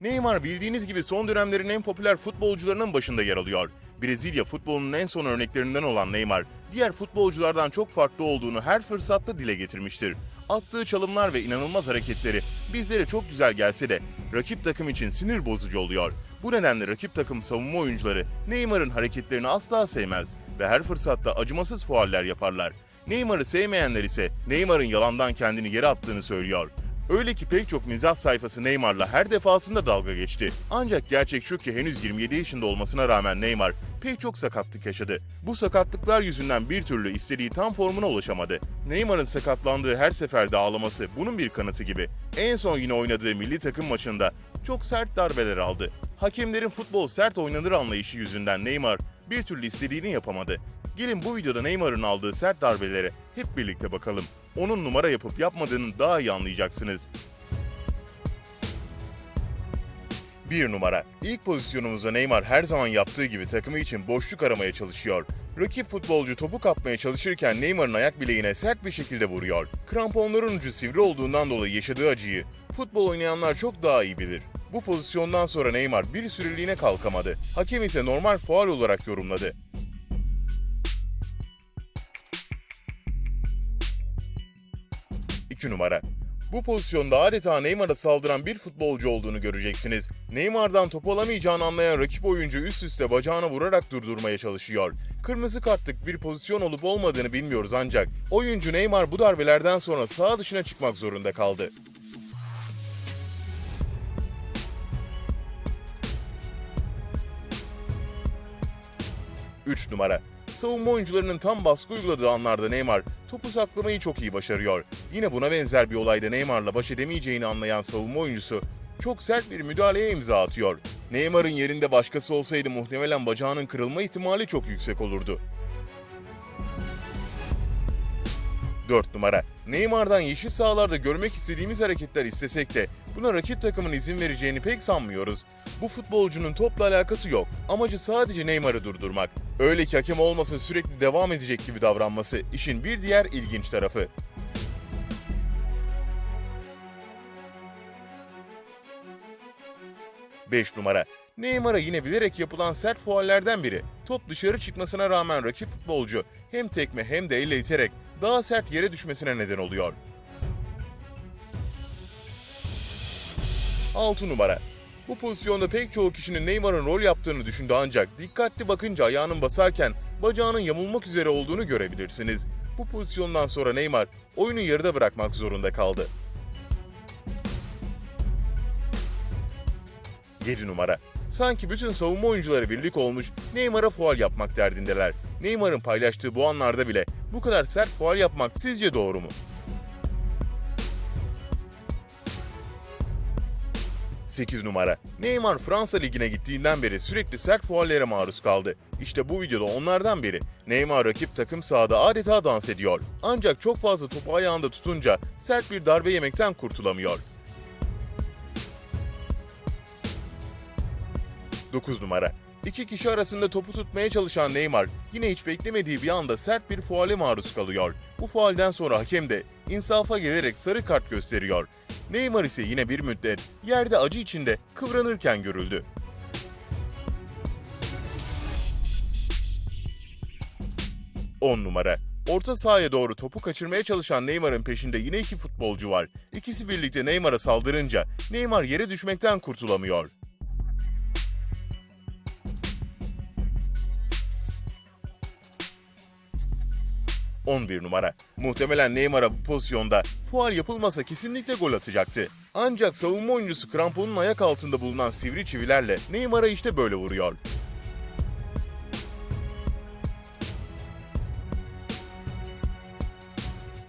Neymar bildiğiniz gibi son dönemlerin en popüler futbolcularının başında yer alıyor. Brezilya futbolunun en son örneklerinden olan Neymar, diğer futbolculardan çok farklı olduğunu her fırsatta dile getirmiştir. Attığı çalımlar ve inanılmaz hareketleri bizlere çok güzel gelse de rakip takım için sinir bozucu oluyor. Bu nedenle rakip takım savunma oyuncuları Neymar'ın hareketlerini asla sevmez ve her fırsatta acımasız fauller yaparlar. Neymar'ı sevmeyenler ise Neymar'ın yalandan kendini yere attığını söylüyor. Öyle ki pek çok mizah sayfası Neymar'la her defasında dalga geçti. Ancak gerçek şu ki henüz 27 yaşında olmasına rağmen Neymar pek çok sakatlık yaşadı. Bu sakatlıklar yüzünden bir türlü istediği tam formuna ulaşamadı. Neymar'ın sakatlandığı her seferde ağlaması bunun bir kanıtı gibi. En son yine oynadığı milli takım maçında çok sert darbeler aldı. Hakemlerin futbol sert oynanır anlayışı yüzünden Neymar bir türlü istediğini yapamadı. Gelin bu videoda Neymar'ın aldığı sert darbelere hep birlikte bakalım. Onun numara yapıp yapmadığını daha iyi anlayacaksınız. 1 numara. İlk pozisyonumuzda Neymar her zaman yaptığı gibi takımı için boşluk aramaya çalışıyor. Rakip futbolcu topu kapmaya çalışırken Neymar'ın ayak bileğine sert bir şekilde vuruyor. Kramponların ucu sivri olduğundan dolayı yaşadığı acıyı futbol oynayanlar çok daha iyi bilir. Bu pozisyondan sonra Neymar bir süreliğine kalkamadı. Hakem ise normal faul olarak yorumladı. 2 numara. Bu pozisyonda adeta Neymar'a saldıran bir futbolcu olduğunu göreceksiniz. Neymar'dan top alamayacağını anlayan rakip oyuncu üst üste bacağına vurarak durdurmaya çalışıyor. Kırmızı kartlık bir pozisyon olup olmadığını bilmiyoruz ancak oyuncu Neymar bu darbelerden sonra sağ dışına çıkmak zorunda kaldı. Üç numara. Savunma oyuncularının tam baskı uyguladığı anlarda Neymar topu saklamayı çok iyi başarıyor. Yine buna benzer bir olayda Neymar'la baş edemeyeceğini anlayan savunma oyuncusu çok sert bir müdahaleye imza atıyor. Neymar'ın yerinde başkası olsaydı muhtemelen bacağının kırılma ihtimali çok yüksek olurdu. 4 numara. Neymar'dan yeşil sahalarda görmek istediğimiz hareketler istesek de buna rakip takımın izin vereceğini pek sanmıyoruz. Bu futbolcunun topla alakası yok. Amacı sadece Neymar'ı durdurmak. Öyle ki hakem olmasa sürekli devam edecek gibi davranması işin bir diğer ilginç tarafı. Beş numara. Neymar'a yine bilerek yapılan sert faullerden biri. Top dışarı çıkmasına rağmen rakip futbolcu hem tekme hem de elle iterek daha sert yere düşmesine neden oluyor. 6 numara. Bu pozisyonda pek çoğu kişinin Neymar'ın rol yaptığını düşündü ancak dikkatli bakınca ayağının basarken bacağının yamulmak üzere olduğunu görebilirsiniz. Bu pozisyondan sonra Neymar oyunu yarıda bırakmak zorunda kaldı. 7 numara. Sanki bütün savunma oyuncuları birlik olmuş Neymar'a faul yapmak derdindeler. Neymar'ın paylaştığı bu anlarda bile bu kadar sert faul yapmak sizce doğru mu? 8 numara. Neymar Fransa Ligi'ne gittiğinden beri sürekli sert faullere maruz kaldı. İşte bu videoda onlardan biri. Neymar rakip takım sahada adeta dans ediyor. Ancak çok fazla topu ayağında tutunca sert bir darbe yemekten kurtulamıyor. 9 numara. İki kişi arasında topu tutmaya çalışan Neymar yine hiç beklemediği bir anda sert bir faale maruz kalıyor. Bu faalden sonra hakem de insafa gelerek sarı kart gösteriyor. Neymar ise yine bir müddet yerde acı içinde kıvranırken görüldü. On numara. Orta sahaya doğru topu kaçırmaya çalışan Neymar'ın peşinde yine iki futbolcu var. İkisi birlikte Neymar'a saldırınca Neymar yere düşmekten kurtulamıyor. 11 numara. Muhtemelen Neymar'a bu pozisyonda faal yapılmasa kesinlikle gol atacaktı. Ancak savunma oyuncusu kramponun ayak altında bulunan sivri çivilerle Neymar'a işte böyle vuruyor.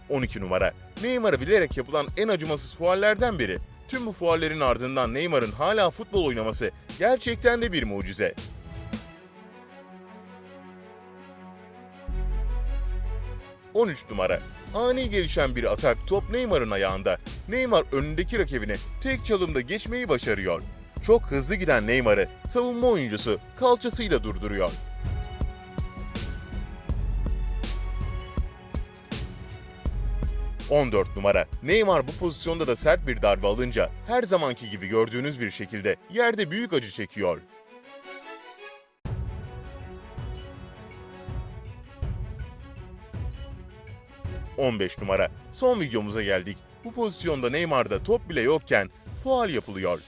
...12 numara. Neymar'a bilerek yapılan en acımasız fuallerden biri. Tüm bu fuallerin ardından Neymar'ın hala futbol oynaması gerçekten de bir mucize. 13 numara. Ani gelişen bir atak top Neymar'ın ayağında. Neymar önündeki rakibini tek çalımda geçmeyi başarıyor. Çok hızlı giden Neymar'ı savunma oyuncusu kalçasıyla durduruyor. 14 numara. Neymar bu pozisyonda da sert bir darbe alınca her zamanki gibi gördüğünüz bir şekilde yerde büyük acı çekiyor. ...15 numara. Son videomuza geldik. Bu pozisyonda Neymar'da top bile yokken faal yapılıyor.